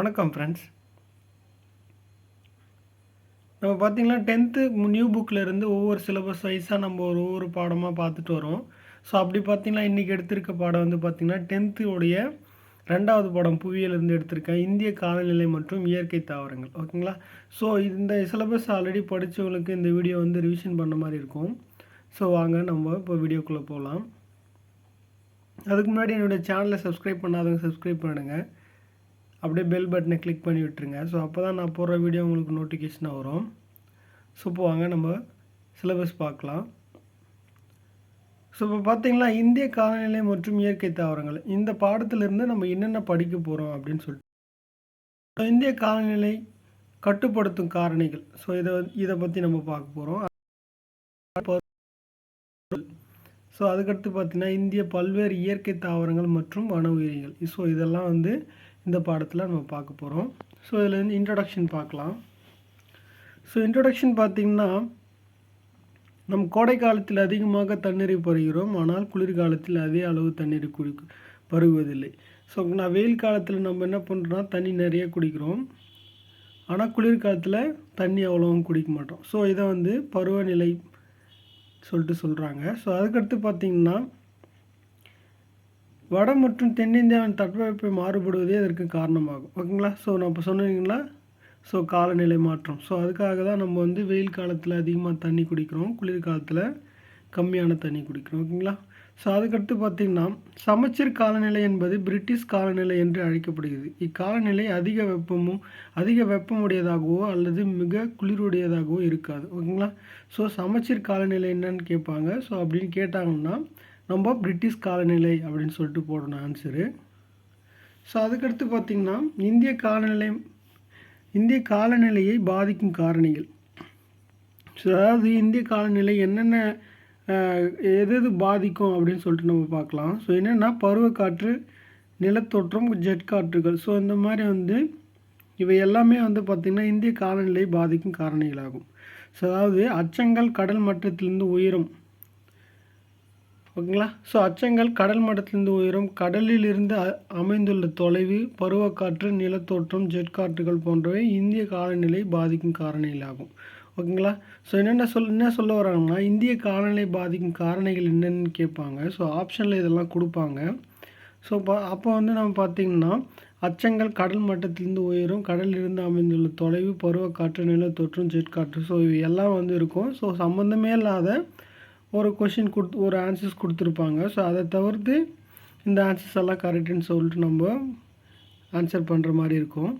வணக்கம் ஃப்ரெண்ட்ஸ் நம்ம பார்த்திங்கன்னா டென்த்து நியூ புக்கிலேருந்து ஒவ்வொரு சிலபஸ் வைஸாக நம்ம ஒரு ஒவ்வொரு பாடமாக பார்த்துட்டு வரோம். ஸோ அப்படி பார்த்திங்கன்னா இன்றைக்கி எடுத்திருக்க பாடம் வந்து பார்த்திங்கன்னா டென்த்துடைய ரெண்டாவது பாடம் புவியிலேருந்து எடுத்திருக்கேன். இந்திய காலநிலை மற்றும் இயற்கை தாவரங்கள். ஓகேங்களா? ஸோ இந்த சிலபஸ் ஆல்ரெடி படித்தவங்களுக்கு இந்த வீடியோ வந்து ரிவிஷன் பண்ண மாதிரி இருக்கும். ஸோ வாங்க நம்ம இப்போ வீடியோக்குள்ளே போகலாம். அதுக்கு முன்னாடி என்னுடைய சேனலை சப்ஸ்கிரைப் பண்ணாதவங்க சப்ஸ்கிரைப் பண்ணுங்கள் அப்படியே பெல் பட்டனை கிளிக் பண்ணி விட்டுருங்க. ஸோ அப்போ தான் நான் போடுற வீடியோ உங்களுக்கு நோட்டிஃபிகேஷனாக வரும். ஸோ இப்போ வாங்க நம்ம சிலபஸ் பார்க்கலாம். ஸோ இப்போ பார்த்தீங்கன்னா இந்திய காலநிலை மற்றும் இயற்கை தாவரங்கள். இந்த பாடத்திலிருந்து நம்ம என்னென்ன படிக்க போகிறோம் அப்படின்னு சொல்லிட்டு. இந்திய காலநிலை கட்டுப்படுத்தும் காரணிகள். ஸோ இதை இதை பற்றி நம்ம பார்க்க போகிறோம் ஸோ அதுக்கடுத்து பார்த்தீங்கன்னா இந்திய பல்வேறு இயற்கை தாவரங்கள் மற்றும் வன உயிரிகள் ஸோ இதெல்லாம் வந்து இந்த பாடத்தில் நம்ம பார்க்க போகிறோம் ஸோ இதில் இருந்து இன்ட்ரடக்ஷன் பார்க்கலாம். ஸோ இன்ட்ரடக்ஷன் பார்த்திங்கன்னா நம் கோடை காலத்தில் அதிகமாக தண்ணீரை பருகிறோம். ஆனால் குளிர்காலத்தில் அதே அளவு தண்ணீரை குடி பருகுவதில்லை. ஸோ நான் வெயில் காலத்தில் நம்ம என்ன பண்ணுறோன்னா தண்ணி நிறைய குடிக்கிறோம். ஆனால் குளிர்காலத்தில் தண்ணி அவ்வளோவும் குடிக்க மாட்டோம். ஸோ இதை வந்து பருவநிலை சொல்லிட்டு சொல்கிறாங்க ஸோ அதுக்கடுத்து பார்த்திங்கன்னா வட மற்றும் தென்னிந்தியாவின் தட்பவெப்பம் மாறுபடுவதே அதற்கு காரணமாகும். ஓகேங்களா? ஸோ நான் இப்போ சொன்னீங்களா ஸோ காலநிலை மாற்றம். ஸோ அதுக்காக தான் நம்ம வந்து வெயில் காலத்தில் அதிகமாக தண்ணி குடிக்கிறோம். குளிர் காலத்தில் கம்மியான தண்ணி குடிக்கிறோம். ஓகேங்களா? ஸோ அதுக்கடுத்து பார்த்திங்கன்னா சமச்சீர் காலநிலை என்பது பிரிட்டிஷ் காலநிலை என்று அழைக்கப்படுகிறது. இக்காலநிலை அதிக வெப்பமும் அதிக வெப்பமுடையதாகவோ அல்லது மிக குளிருடையதாகவோ இருக்காது. ஓகேங்களா? ஸோ சமச்சீர் காலநிலை என்னன்னு கேட்பாங்க. ஸோ அப்படின்னு கேட்டாங்கன்னா நம்ம பிரிட்டிஷ் காலநிலை அப்படின்னு சொல்லிட்டு போடணும் ஆன்சரு ஸோ அதுக்கடுத்து பார்த்திங்கன்னா இந்திய காலநிலை இந்திய காலநிலையை பாதிக்கும் காரணிகள். ஸோ அதாவது இந்திய காலநிலை என்னென்ன எது எது பாதிக்கும் அப்படின்னு சொல்லிட்டு நம்ம பார்க்கலாம். ஸோ என்னென்னா பருவக்காற்று நிலத்தோற்றம் ஜெட் காற்றுகள். ஸோ இந்த மாதிரி வந்து இவை எல்லாமே வந்து பார்த்திங்கன்னா இந்திய காலநிலையை பாதிக்கும் காரணிகளாகும். ஸோ அதாவது அச்சங்கள் கடல் மட்டத்திலிருந்து உயரும். ஓகேங்களா ஸோ அச்சங்கள் கடல் மட்டத்திலிருந்து உயரும். கடலில் இருந்து அமைந்துள்ள தொலைவு பருவக்காற்று நிலத்தோற்றம் ஜெட் காற்றுகள் போன்றவை இந்திய காலநிலை பாதிக்கும் காரணிகளாகும். ஓகேங்களா? ஸோ என்னென்ன சொல் என்ன சொல்ல வராங்கன்னா இந்திய காலநிலை பாதிக்கும் காரணிகள் என்னென்னு கேட்பாங்க. ஸோ ஆப்ஷனில் இதெல்லாம் கொடுப்பாங்க. ஸோ பா அப்போ வந்து நம்ம பார்த்திங்கன்னா அச்சங்கள் கடல் மட்டத்திலிருந்து உயரும். கடலிலிருந்து அமைந்துள்ள தொலைவு பருவக்காற்று நிலத்தோற்றம் ஜெட் காற்று. ஸோ இவை எல்லாம் வந்து இருக்கும். ஸோ சம்மந்தமே இல்லாத ஒரு கொஷின் கொடுத்து ஒரு ஆன்சர்ஸ் கொடுத்துருப்பாங்க. ஸோ அதை தவிர்த்து இந்த ஆன்சர்ஸ் எல்லாம் கரெக்டுன்னு சொல்லிட்டு நம்ம ஆன்சர் பண்ணுற மாதிரி இருக்கும்.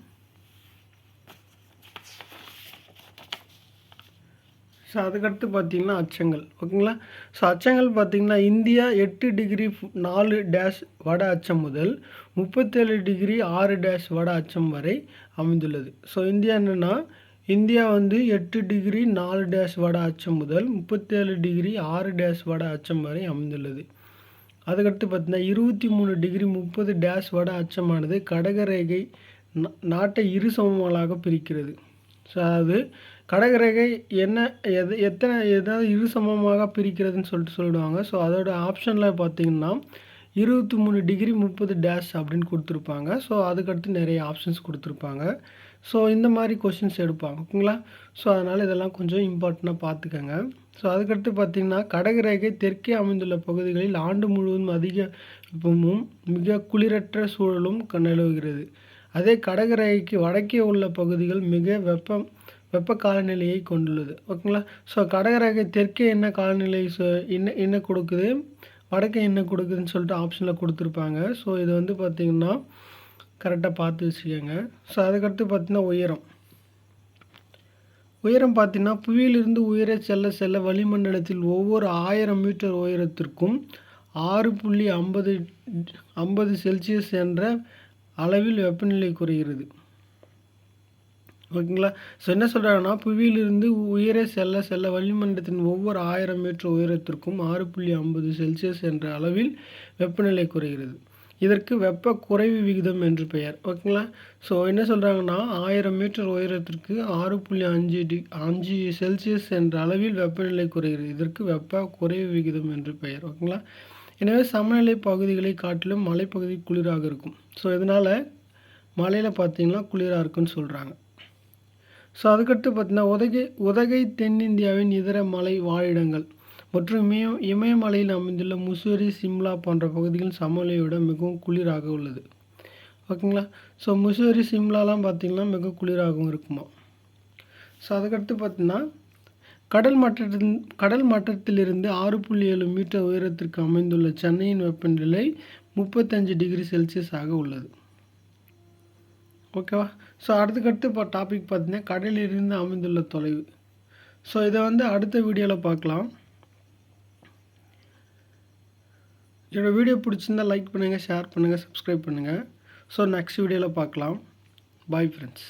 ஸோ அதுக்கடுத்து பார்த்திங்கன்னா அச்சங்கள். ஓகேங்களா? ஸோ அச்சங்கள் பார்த்திங்கன்னா இந்தியா எட்டு டிகிரி நாலு டேஷ் வட அச்சம் முதல் முப்பத்தேழு டிகிரி ஆறு டேஷ் வட அச்சம் வரை அமைந்துள்ளது. ஸோ இந்தியா என்னென்னா இந்தியா வந்து எட்டு டிகிரி நாலு டேஷ் வட அச்சம் முதல் முப்பத்தேழு டிகிரி ஆறு டேஷ் வட அச்சம் வரை அமைந்துள்ளது. அதுக்கடுத்து பார்த்தீங்கன்னா இருபத்தி மூணு டிகிரி முப்பது டேஷ் வட அச்சமானது கடகரேகை நாட்டை இரு சமங்களாக பிரிக்கிறது. ஸோ அதாவது கடகரேகை என்ன எது எத்தனை எதாவது இரு சமமாக பிரிக்கிறதுன்னு சொல்லிட்டு சொல்லிடுவாங்க ஸோ அதோட ஆப்ஷனில் பார்த்தீங்கன்னா இருபத்தி மூணு டிகிரி முப்பது டேஷ் அப்படின்னு கொடுத்துருப்பாங்க. ஸோ அதுக்கடுத்து நிறைய ஆப்ஷன்ஸ் கொடுத்துருப்பாங்க. ஸோ இந்த மாதிரி கொஷின்ஸ் எடுப்பாங்க ஓகேங்களா ஸோ அதனால் இதெல்லாம் கொஞ்சம் இம்பார்ட்டண்ட்டாக பார்த்துக்கோங்க. ஸோ அதுக்கடுத்து பார்த்திங்கன்னா கடகரேகை தெற்கே அமைந்துள்ள பகுதிகளில் ஆண்டு முழுவதும் அதிக வெப்பமும் மிக குளிரற்ற சூழலும் நிலவுகிறது. அதே கடகரேகைக்கு வடக்கே உள்ள பகுதிகள் மிக வெப்பம் வெப்ப காலநிலையை கொண்டுள்ளது. ஓகேங்களா? ஸோ கடகரேகை தெற்கே என்ன காலநிலை என்ன என்ன கொடுக்குது? வடக்கே என்ன கொடுக்குதுன்னு சொல்லிட்டு ஆப்ஷனில் கொடுத்துருப்பாங்க. ஸோ இது வந்து பார்த்திங்கன்னா கரெக்டாக பார்த்து வச்சுக்கோங்க. ஸோ அதுக்கடுத்து பார்த்திங்கன்னா உயரம். உயரம் பார்த்திங்கன்னா புவியிலிருந்து உயர செல்ல செல்ல வளிமண்டலத்தில் ஒவ்வொரு ஆயிரம் மீட்டர் உயரத்திற்கும் ஆறு புள்ளி ஐம்பது ஐம்பது செல்சியஸ் என்ற அளவில் வெப்பநிலை குறைகிறது. ஓகேங்களா? ஸோ என்ன சொல்கிறாங்கன்னா புவியிலிருந்து உயர செல்ல செல்ல வளிமண்டலத்தின் ஒவ்வொரு ஆயிரம் மீட்டர் உயரத்திற்கும் ஆறு புள்ளி ஐம்பது செல்சியஸ் என்ற அளவில் வெப்பநிலை குறைகிறது. இதற்கு வெப்ப குறைவு விகிதம் என்று பெயர். ஓகேங்களா ஸோ என்ன சொல்கிறாங்கன்னா ஆயிரம் மீட்டர் உயரத்திற்கு ஆறு புள்ளி அஞ்சு டி அஞ்சு செல்சியஸ் என்ற அளவில் வெப்பநிலை குறைகிறது. இதற்கு வெப்ப குறைவு விகிதம் என்று பெயர். ஓகேங்களா எனவே சமநிலை பகுதிகளை காட்டிலும் மலைப்பகுதி குளிராக இருக்கும். ஸோ இதனால் மலையில் பார்த்தீங்கன்னா குளிராக இருக்குன்னு சொல்கிறாங்க ஸோ அதுக்கடுத்து பார்த்தீங்கன்னா உதகை உதகை தென்னிந்தியாவின் இதர மலை வாழிடங்கள். மற்றும் இமய இமயமலையில் அமைந்துள்ள முசூரி சிம்லா போன்ற பகுதிகள் சமநிலையோட விட மிகவும் குளிராக உள்ளது. ஓகேங்களா? ஸோ முசூரி சிம்லாலாம் பார்த்திங்கன்னா மிக குளிராகவும் இருக்குமா ஸோ அதுக்கடுத்து பார்த்தீங்கன்னா கடல் மட்டத்தில் கடல் மட்டத்திலிருந்து ஆறு புள்ளி ஏழு மீட்டர் உயரத்திற்கு அமைந்துள்ள சென்னையின் வெப்பநிலை முப்பத்தஞ்சு டிகிரி செல்சியஸ் ஆக உள்ளது. ஓகேவா? ஸோ அடுத்துக்கடுத்து இப்போ டாபிக் பார்த்தீங்கன்னா கடலிலிருந்து அமைந்துள்ள தொலைவு. ஸோ இதை வந்து அடுத்த வீடியோவில் பார்க்கலாம். என்னோடய வீடியோ பிடிச்சிருந்தா லைக் பண்ணுங்கள் ஷேர் பண்ணுங்கள் சப்ஸ்கிரைப் பண்ணுங்கள் ஸோ நெக்ஸ்ட் வீடியோவில் பார்க்கலாம். Bye friends